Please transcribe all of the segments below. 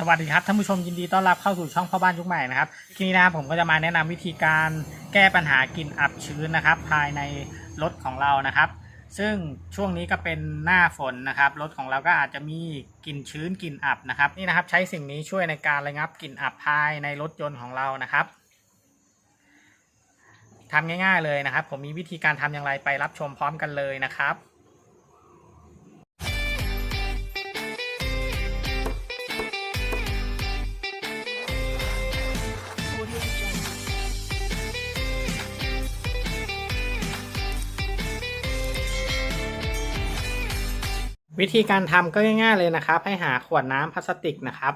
สวัสดีครับท่านผู้ชมยินดีต้อนรับเข้าสู่ช่องพ่อบ้านยุคใหม่นะครับทีนี้นะครับผมก็จะมาแนะนำวิธีการแก้ปัญหากลิ่นอับชื้นนะครับ ภายในรถของเรานะครับ ซึ่งช่วงนี้ก็เป็นหน้าฝนนะครับรถของเราก็อาจจะมีกลิ่นชื้นกลิ่นอับนะครับนี่นะครับ ใช้สิ่งนี้ช่วยในการระงับกลิ่นอับภายในรถยนต์ของเรานะครับทำง่าย ๆเลยนะครับ ผมมีวิธีการทำอย่างไรไปรับชมพร้อมกันเลยนะครับ วิธีการทำก็ง่ายๆเลยนะครับ ให้หาขวดน้ำพลาสติกนะครับ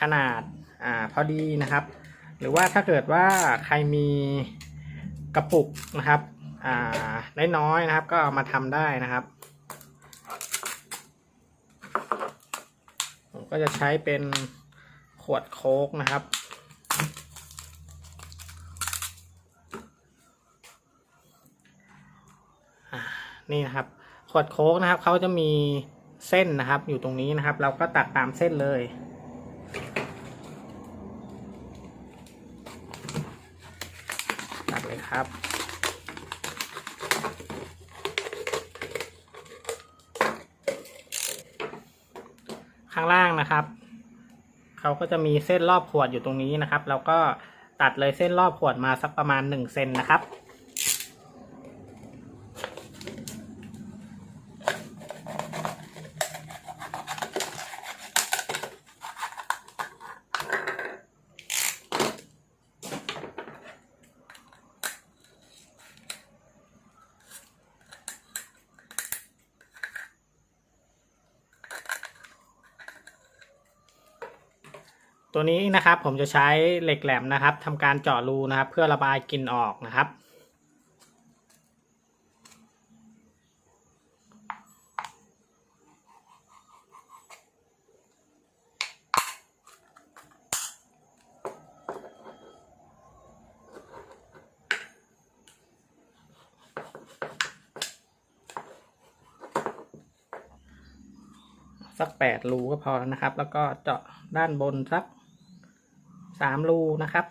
ขนาดอ่าพอดีนะครับ หรือว่าถ้าเกิดว่าใครมีกระปุกนะครับอ่าน้อยๆนะครับ ก็เอามาทำได้นะครับผมก็จะใช้เป็นขวดโค้กนะครับนี่นะครับ ขวดโค้กนะครับเขาจะมีเส้นนะครับ อยู่ตรงนี้นะครับ เราก็ตัดตามเส้นเลย ตัดเลยครับข้างล่างนะครับเขาก็จะมีเส้นรอบขวดอยู่ตรงนี้นะครับ เราก็ตัดเลยเส้นรอบขวดมาสักประมาณหนึ่งเซนนะครับ ตัวนี้นะครับผมจะใช้เหล็กแหลมนะครับทำการเจาะรูนะครับ เพื่อระบายกลิ่นออกนะครับ สักแปดรูก็พอแล้วนะครับ แล้วก็เจาะด้านบนสัก สามรูนะครับ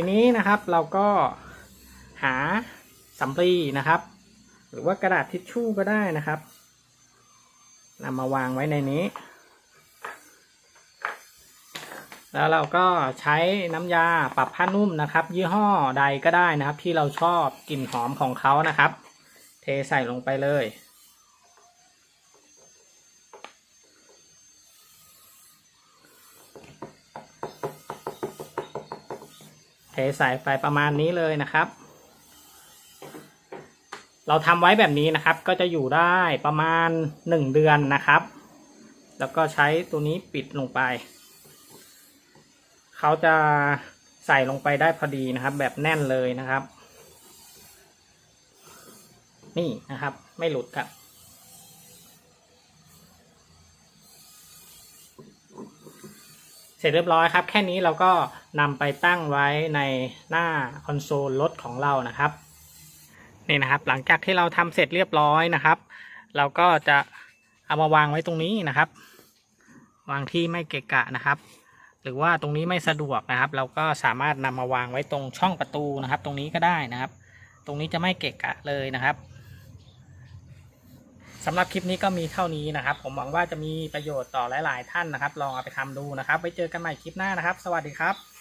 ทีนี้นะครับเราก็หาสำลีนะครับ หรือว่ากระดาษทิชชู่ก็ได้นะครับนำมาวางไว้ในนี้ แล้วเราก็ใช้น้ำยาปรับผ้านุ่มนะครับ ยี่ห้อใดก็ได้นะครับ ที่เราชอบกลิ่นหอมของเขานะครับ เทใส่ลงไปเลยเทใส่ไปประมาณนี้เลยนะครับ เราทำไว้แบบนี้นะครับ ก็จะอยู่ได้ประมาณหนึ่งเดือนนะครับ แล้วก็ใช้ตัวนี้ปิดลงไป เขาจะใส่ลงไปได้พอดีนะครับ แบบแน่นเลยนะครับ นี่นะครับ ไม่หลุดครับเสร็จเรียบร้อยครับ แค่นี้เราก็นำไปตั้งไว้ในหน้าคอนโซลรถของเรานะครับ นี่นะครับ หลังจากที่เราทำเสร็จเรียบร้อยนะครับ เราก็จะเอามาวางไว้ตรงนี้นะครับ วางที่ไม่เกะกะนะครับ หรือว่าตรงนี้ไม่สะดวกนะครับ เราก็สามารถนำมาวางไว้ตรงช่องประตูนะครับ ตรงนี้ก็ได้นะครับ ตรงนี้จะไม่เกะกะเลยนะครับสำหรับคลิปนี้ก็มีเท่านี้นะครับ ผมหวังว่าจะมีประโยชน์ต่อหลาย ๆ ท่านนะครับ ลองเอาไปทำดูนะครับ ไว้เจอกันใหม่คลิปหน้านะครับ สวัสดีครับ